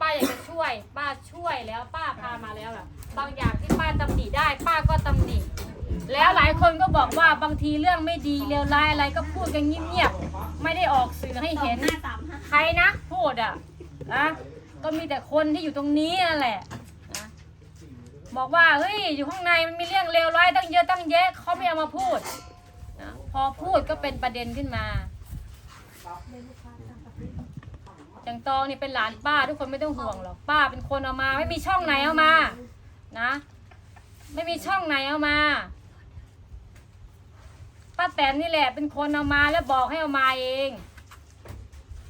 ป้าอยากจะช่วย ป้าช่วยแล้วป้าพามาแล้วล่ะบางอย่างที่ป้าตำหนิได้ ป้าก็ตำหนิแล้วหลายคนก็บอกว่าบางทีเรื่องไม่ดีเลวร้ายอะไรก็พูดกันเงียบๆไม่ได้ออกสื่อให้เห็นใครนะพูดอะนะก็มีแต่คนที่อยู่ตรงนี้นั่นแหละนะบอกว่าเฮ้ยอยู่ข้างในมันมีเรื่องเลวร้ายตั้งเยอะตั้งแยะเขาไม่เอามาพูดนะพอพูดก็เป็นประเด็นขึ้นมา จังตองนี่เป็นหลานป้าทุกคนไม่ต้องห่วงหรอกป้าเป็นคนเอามา ไม่มีช่องไหนเอามา นะ ไม่มีช่องไหนเอามาป้าแตนนี่แหละเป็นคนเอามาแล้วบอกให้เอามาเอง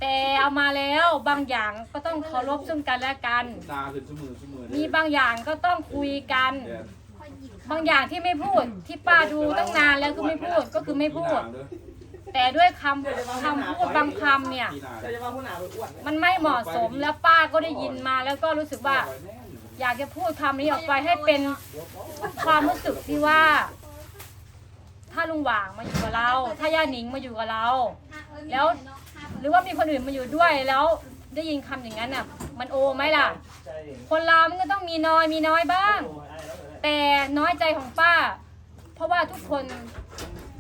แต่เอามาแล้วบางอย่างก็ต้องเคารพซึ่งกันและกัน ตาขึ้นชั่วมือชั่วมือมีบางอย่างก็ต้องคุยกัน บางอย่างที่ไม่พูดที่ป้าดูตั้งนานแล้วคือไม่พูดก็คือไม่พูด แต่ด้วยคำคำพูดบางคำเนี่ยเราจะว่าผู้หนาอ้วนมันไม่เหมาะสมแล้วป้าก็ได้ยินมาแล้วก็รู้สึกว่า อยากจะพูดคำนี้ออกไปให้เป็นความรู้สึกที่ว่า ถ้าลุงหว่างมาอยู่กับเรา ถ้าย่าหนิงมาอยู่กับเรา แล้วหรือว่ามีคนอื่นมาอยู่ด้วยแล้วได้ยินคำอย่างนั้นน่ะ มันโอไหมล่ะใจคนเรามันก็ต้องมีน้อยมีน้อยบ้าง แต่น้อยใจของป้า เพราะว่าทุกคน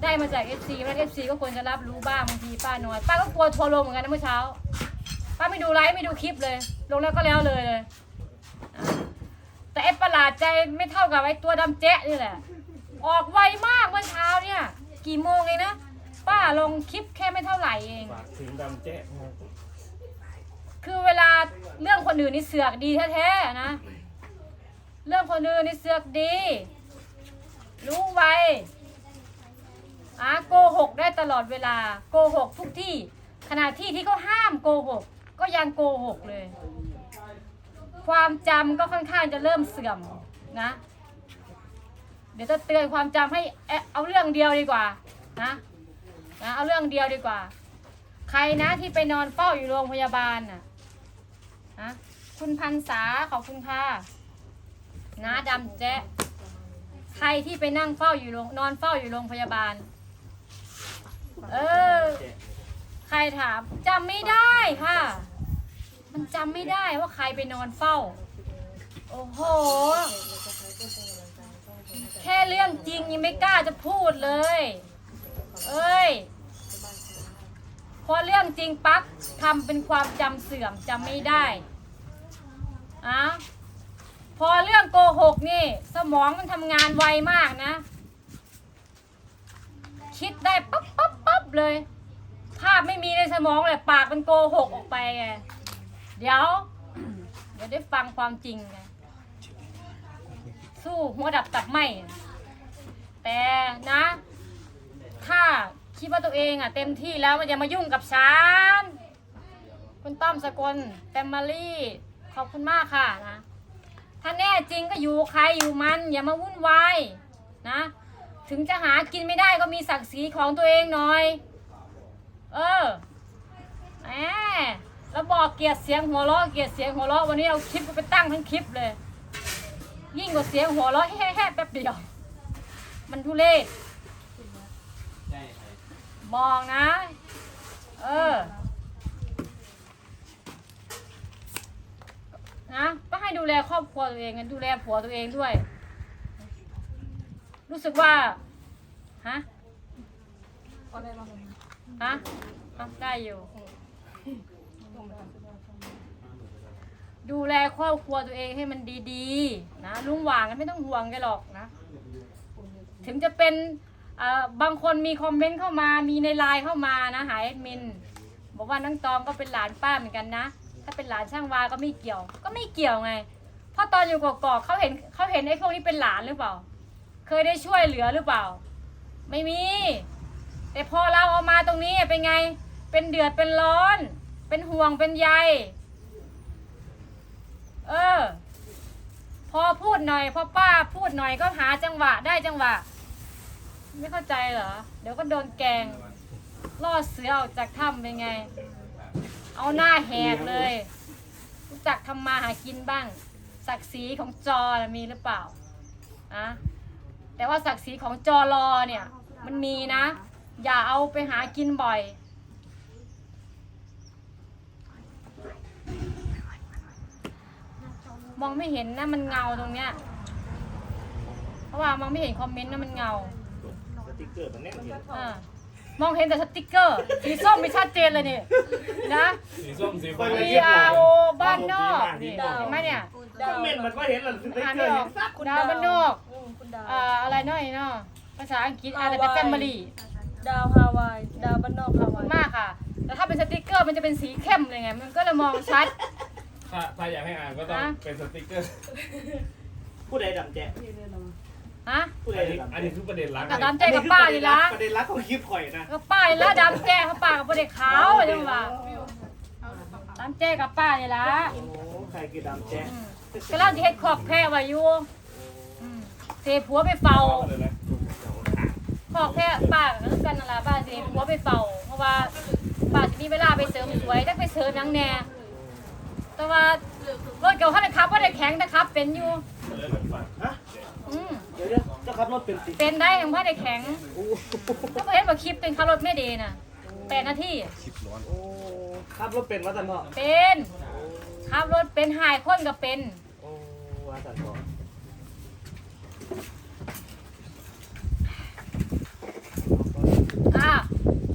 ได้มาจาก FC แล้ว FC ก็ควรจะรับรู้บ้างบางทีป้าน้อยป้าก็กลัวทัวร์ลงเหมือนกันนะเมื่อเช้า ป้าไม่ดูไลฟ์ไม่ดูคลิปเลย ลงแล้วก็แล้วเลยเลยอะแต่ไอ้ประหลาดใจไม่เท่ากับไอ้ตัวดำแจ๊ะนี่แหละ ออกไวมากเมื่อเช้าเนี่ย กี่โมงเองนะ ป้าลงคลิปแค่ไม่เท่าไหร่เอง ฝากถึงดำแจ๊ะคือเวลาเรื่องคนอื่นนี่เสือกดีแท้ๆนะ เรื่องคนอื่นนี่เสือกดี รู้ไว อะโกหกได้ตลอดเวลาโกหกทุกที่ ขณะที่ที่เขาห้ามโกหก ก็ยังโกหกเลย ความจำก็ค่อนข้างจะเริ่มเสื่อมนะ เดี๋ยวจะเตือนความจำให้เอ๊ะเอาเรื่องเดียวดีกว่านะนะเอาเรื่องเดียวดีกว่า ใครนะที่ไปนอนเฝ้าอยู่โรงพยาบาลน่ะนะคุณพันษาขอบคุณค่ะน้าดำแจ๊ะใครที่ไปนั่งเฝ้าอยู่โรงนอนเฝ้าอยู่โรงพยาบาล เออ ใครถามจำไม่ได้ค่ะ มันจำไม่ได้ว่าใครไปนอนเฝ้า โอ้โห แค่เรื่องจริงยังไม่กล้าจะพูดเลย เอ้ยพอเรื่องจริงปั๊บทำเป็นความจำเสื่อมจำไม่ได้อะพอเรื่องโกหกนี่ สมองมันทำงานไวมากนะ คิดได้ปั๊บปั๊บ เลย ภาพไม่มีในสมองเลยปากมันโกหกออกไปไงเดี๋ยว เดี๋ยวได้ฟังความจริงไงสู้หัวดับตับไหมแต่นะ ถ้าคิดว่าตัวเองอะ เต็มที่แล้วมันจะมายุ่งกับฉันคุณต้อมสกลแฟมมารี่ขอบคุณมากค่ะนะ ถ้าแน่จริงก็อยู่ใครอยู่มัน อย่ามาวุ่นวายนะ ถึงจะหากินไม่ได้ก็มีศักดิ์ศรีของตัวเองหน่อย เออแหมแล้วบอกเกลียดเสียงหัวเราะเกลียดเสียงหัวเราะวันนี้เอาคลิปไปตั้งทั้งคลิปเลย ยิ่งกว่าเสียงหัวเราะแฮ่ๆแป๊บเดียว มันทุเรศบอกนะ เออ นะ ก็ให้ดูแลครอบครัวตัวเองกันดูแลผัวตัวเองด้วย รู้สึกว่าฮะฮะอะได้อยู่ ดูแลครอบครัวตัวเองให้มันดีๆ นะลุงหว่างไม่ต้องห่วงแกหรอกนะ ถึงจะเป็นเอ่อบางคนมีคอมเมนต์เข้ามามีในไลน์เข้ามานะหาแอดมิน บอกว่าน้องตองก็เป็นหลานป้าเหมือนกันนะ ถ้าเป็นหลานช่างวาก็ไม่เกี่ยว ก็ไม่เกี่ยวไง เพราะตอนอยู่กอกๆเขาเห็นเขาเห็นไอ้พวกนี้เป็นหลานหรือเปล่า เคยได้ช่วยเหลือหรือเปล่า ไม่มี แต่พอเราเอามาตรงนี้เป็นไง เป็นเดือดเป็นร้อน เป็นห่วงเป็นใยเออ พอพูดหน่อยพอป้าพูดหน่อยก็หาจังหวะได้จังหวะ ไม่เข้าใจเหรอ เดี๋ยวก็โดนแกงล่อเสือออกจากถ้ำเป็นไง เอาหน้าแหกเลย รู้จักทำมาหากินบ้าง ศักดิ์ศรีของจอมีหรือเปล่าอะ แต่ว่าศักดิ์ศรีของจอรอเนี่ย มันมีนะ อย่าเอาไปหากินบ่อย มองไม่เห็นนะมันเงาตรงเนี้ย เพราะว่ามองไม่เห็นคอมเมนต์นะมันเงาสติ๊กเกอร์มันแน่นเห็นอ่ามองเห็นแต่สติกเกอร์สีส้มไม่ชัดเจนเลยนี่นะสีส้มสีฟ้า B R O บ้านนอกนี่เห็นไหมเนี่ยคอมเมนต์มันก็เห็นแล้วสติ๊กอ่านเกไม่อร์ออเห็กนซักดาวบ้านนอก อืมคุณดาวอ่าอะไรน้อยเนาะภาษาอังกฤษอ่านแต่แฟมิลี่ดาวฮาวายดาวบ้านนอกฮาวายมากค่ะ แต่ถ้าเป็นสติกเกอร์มันจะเป็นสีเข้มเลยไง มันก็เลยมองชัด ถ้าถ้าอยากให้อ่านก็ต้องฮะ เป็นสติกเกอร์ ผู้ใดดำแจ๊ฮะผู้ใดอันนี้ดำอันนี้คือประเด็นหลักกับดำแจ้กับป้าดีละประเด็นรักของคลิปข่อยนะก็ป้าดีละดำแจ้กับป้ากับประเด็กขาวจังหวะดำแจ้กับป้าดีละโอ้ใครคือดำแจ๊อืมก็เล่าที่เฮ็ดขอบแพร่ไว้อยู่อืม เสผัวไปเฝ้าเลยนะขอบแพร่ป้าก็คือกันนั่นล่ะป้าเสผัวไปเฝ้า เพราะว่าป้าจะมีเวลาไปเสริมสวยได้ไปเสริมหนังแหน่แต่ว่ารถเก่าคันนะครับว่าได้แข็งนะครับ เป็นอยู่เลยเหมือนฝันฮะอืมเดี๋ยวเดี๋ยวเจ้าขับรถเป็นติเป็นได้ยังว่าได้แข็งโอ้ก็เห็นว่าคลิปเป็นขับรถไม่ดีน่ะแปดนาทีโอ้ขับรถเป็นวัดสันพ่อเป็นขับรถเป็นหายคนก็เป็น โอ้วัดสันพ่อ อะ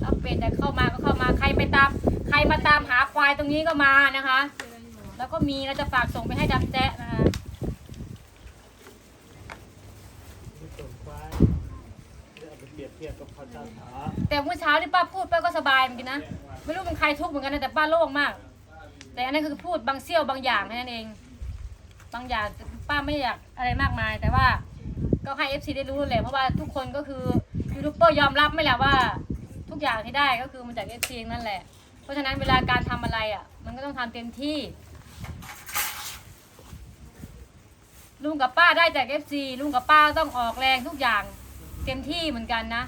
ถ้า เป็นจะเข้ามาก็เข้ามาใครไปตาม ใครมาตามหาควายตรงนี้ก็มานะคะ แล้วก็มีเราจะฝากส่งไปให้ดำแจ๊ะนะคะแต่เมื่อเช้าที่ป้าพูดป้าก็สบายเหมือนกันนะไม่รู้เป็นใครทุกข์เหมือนกันนะแต่ป้าโล่งมาก แต่อันนั้นคือพูดบางเสี้ยวบางอย่างแค่นั้นเอง บางอย่างป้าไม่อยากอะไรมากมาย แต่ว่าก็ให้ FC ได้รู้แหละเพราะว่าทุกคนก็คือยูทูบเบอร์ยอมรับไม่แหละว่า กอย่างที่ได้ก็คือมาจาก FC นั่นแหละ เพราะฉะนั้นเวลาการทำอะไรอะ มันก็ต้องทำเต็มที่ ลุงกับป้าได้จาก FC ลุงกับป้าต้องออกแรงทุกอย่างเต็มที่เหมือนกันนะ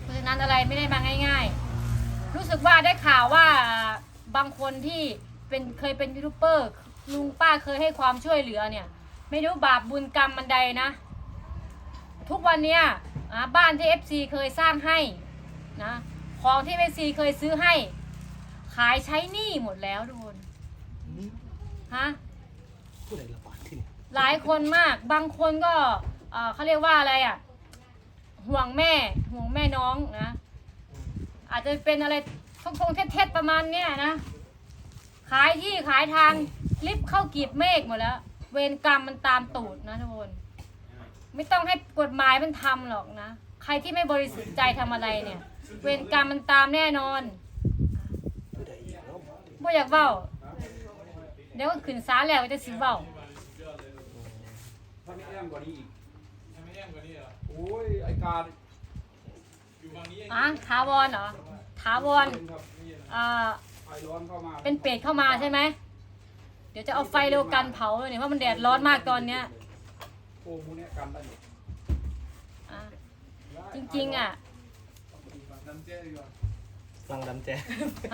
เพราะฉะนั้นอะไรไม่ได้มาง่าย ๆ รู้สึกว่าได้ข่าวว่าบางคนที่เป็นเคยเป็นยูทูบเบอร์ลุงป้าเคยให้ความช่วยเหลือเนี่ย ไม่รู้บาปบุญกรรมมันใดนะ ทุกวันเนี้ยบ้านที่ FC เคยสร้างให้ นะของที่ FC เคยซื้อให้ ขายใช้หนี้หมดแล้วทุกคนฮะผู้ใดระบาดที่นี่หลายคนมากบางคนก็เอ่อเขาเรียกว่าอะไรอะห่วงแม่ห่วงแม่น้องนะอาจจะเป็นอะไรทงทงๆเท็จๆประมาณเนี้ยนะขายที่ขายทางลิฟต์เข้ากีบเมฆหมดแล้ว เวรกรรมมันตามตูดนะทุกคนไม่ต้องให้กฎหมายมันทำหรอกนะ ใครที่ไม่บริสุทธิ์ใจทำอะไรเนี่ย เวรกรรมมันตามแน่นอนผู้ใดอีกแล้วบ่อยากเว้าเดี๋ยวก็ขึ้นศาลแล้วก็จะสิเว้าถ้าไม่แอมกว่านี้อีกถ้าไม่แอมกว่านี้เหรอโอ้ยไอการอยู่ฝั่งนี้อะถาวรเหรอถาวรเป็นครับนี่นะอ่าไฟร้อนเข้ามาเป็นเป็ดเข้ามาใช่ไหม เดี๋ยวจะเอาไฟเร็วกันเผาเลยเนี่ยเพราะมันแดดร้อนมากตอนเนี้ยโอ้มูเนี่ยกันได้หมดอะจริงๆอะน้ำเจ๊ดีกว่าฟังดำแจ๊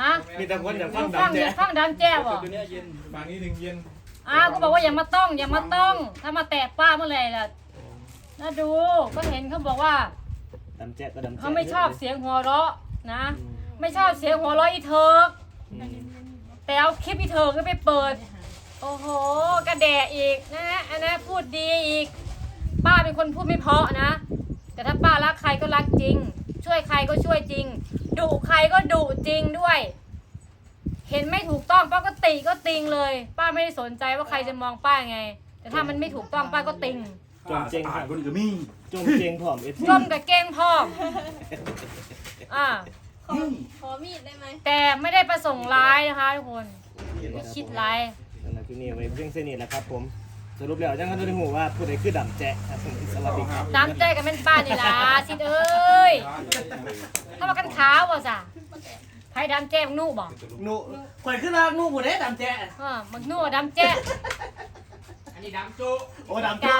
ฮะมีแต่คนอยากฟัฟังงฟังดำแจ๊ฟังดำแจ้วบ่ตัวเนี้ยเย็นฝั่งนี้ถึงเย็นอ้าวก็บอกว่าอย่ามาต้อง อย่ามาต้อง ถ้ามาแตะป้าเมื่อไหร่ล่ะน่าดูก็เห็นเขาบอกว่าดำแจ๊ก็ดำแจ๊เขาไม่ชอบเสียงหัวเราะนะ ไม่ชอบเสียงหัวเราะอีเทิร์กอืมแต่เอาคลิปอีเทิร์กก็ไปเปิด โอ้โหกระแดะอีกนะอันนั้นพูดดีอีก ป้าเป็นคนพูดไม่เพราะนะ แต่ถ้าป้ารักใครก็รักจริง ช่วยใครก็ช่วยจริงดุใครก็ดุจริงด้วย เห็นไม่ถูกต้องป้าก็ติก็ติงเลย ป้าไม่ได้สนใจว่าใครจะมองป้าไง แต่ถ้ามันไม่ถูกต้องป้าก็ติงจงเจงอ่านผคอมนก็มีจงเจงผอมเอฟซีจมกับเก้งพ่อมอ่าขอขอมีดได้ไหมแต่ไม่ได้ประสงค์ร้ายนะคะทุกคนไม่คิดร้าย นั่นแหละที่นี่ไว้เพียงเส้นนี้แหละครับผม สรุปแล้วยังคันได้หูว่าผู้ใดคือดำแจ๊ครับผมสวัสดีครับ น้ำใจกันเป็นป้านี่ล่ะสิเอ้ยถ้ามากันขาวบ่จ้ะไผ่ดำแจ้งนู่บ่หนูข่อยขึ้นรักหนูผู้ใดดำแจ๊เออมักนู่ดำแจ้อันนี้ดำจุโอ้ดำแจ๊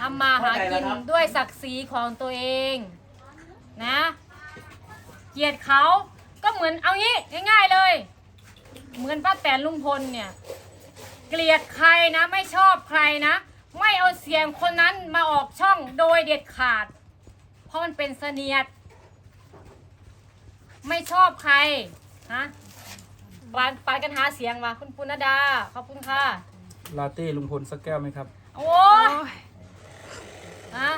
ทำมาหากินด้วยศักดิ์ศรีของตัวเอง นะ เกลียดเขาก็เหมือนเอางี้ง่าย ๆเลย เหมือนป้าแตนลุงพลเนี่ย เกลียดใครนะไม่ชอบใครนะ ไม่เอาเสียงคนนั้นมาออกช่องโดยเด็ดขาด เพราะมันเป็นเสนียด ไม่ชอบใครฮะปานปานกันหาเสียงว่ะคุณปุณดาขอบคุณค่ะลาเต้ลุงพลสักแก้วไหมครับ โอ้ยนะ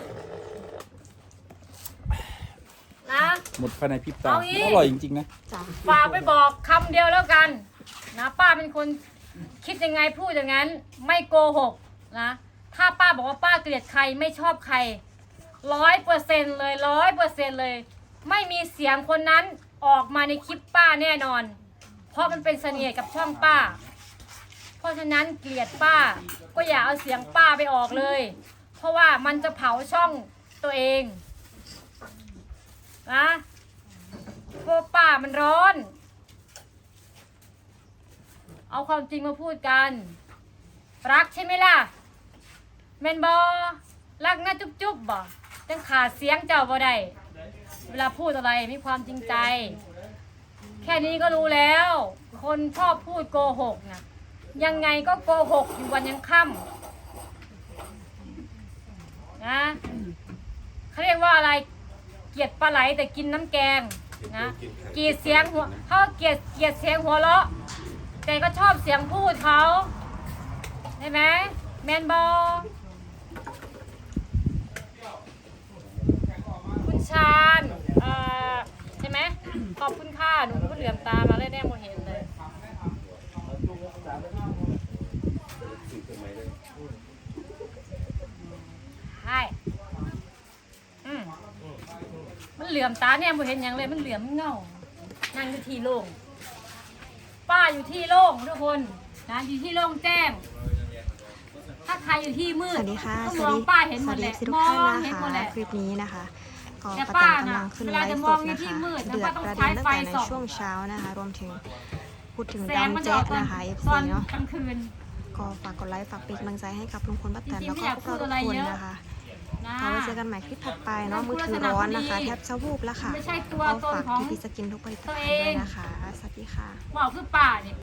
นะหมดภายในพริบตาเอาอีก อร่อยจริงๆนะ ฝากไปบอกคำเดียวแล้วกัน นะป้าเป็นคนคิดยังไงพูดอย่างนั้น ไม่โกหกนะถ้าป้าบอกว่าป้าเกลียดใครไม่ชอบใครร้อยเปอร์เซ็นเลยร้อยเปอร์เซ็นเลย ไม่มีเสียงคนนั้นออกมาในคลิปป้าแน่นอน เพราะมันเป็นเสน่ห์กับช่องป้า เพราะฉะนั้นเกลียดป้าก็อย่าเอาเสียงป้าไปออกเลย เพราะว่ามันจะเผาช่องตัวเองนะเพราะป้ามันร้อน เอาความจริงมาพูดกัน รักใช่ไหมล่ะแมนบอรักนะจุ๊บจุ๊บบ่จังขาดเสียงเจ้าบ่ได้เวลาพูดอะไรมีความจริงใจ แค่นี้ก็รู้แล้ว คนชอบพูดโกหกนะยังไงก็โกหกอยู่วันยังค่ำนะเขาเรียกว่าอะไรเกียดปลาไหลแต่กินน้ำแกงนะเกียดเสียงหัวเขาเกียดเกียดเสียงหัวเราะ แต่ก็ชอบเสียงพูดเขาใช่ไหมแมนบอคุณชาญเอ่อใช่ไหมขอบคุณค่ะหนูก็เหลื่อมตามาเลยแน่โมเห็นเลย ใช่อืมมันเหลื่อมตาเนี่ยโมเห็นยังเลย มันเหลื่อมเงานั่งอยู่ที่โล่ง ป้าอยู่ที่โล่งทุกคนนะอยู่ที่โล่งแจ้ง ถ้าใครอยู่ที่มืดสวัสดีค่ะ ก็สมวัอสงดีป้าเห็นสหมวัดสแหดีละทุกมอท่านงนะเห็นหมดคะแหละ คลิปนี้นะคะ ก็แต่ประป้าจันน่ะกำลังขึ้นเวไลลาจะฟ์มสองดอยู่นะที่คะมืดนะเดือป้าดต้องประใช้เด็นตั้งไฟแต่ในส่อง ช่วงเช้านะคะ รวมถึงพูดถึงแสงดำมันจะแจ๊ออกตอนนะคะตอน FC เนาะ กลางคืน ก็ฝากกดไลค์ฝากเป็นกำลังใจให้กับลุงพลป้าแตนจริงๆแล้วไม่ก็อยากพวกเราพูดอะไรทุกคนเยอะนะคะนะ เอาไว้เจอกันใหม่คลิปถัดไปเนาะไม่มือพูดถือลักษณะร้อนนะคะพอดีแทบจะวูบแล้วค่ะไม่ใช่ตัวก็ตนฝากของพีพีสกินทุกผลิตตัวภัณเอฑ์ด้วงยนะคะ สวัสดีค่ะบอกคือป้าเนี่ย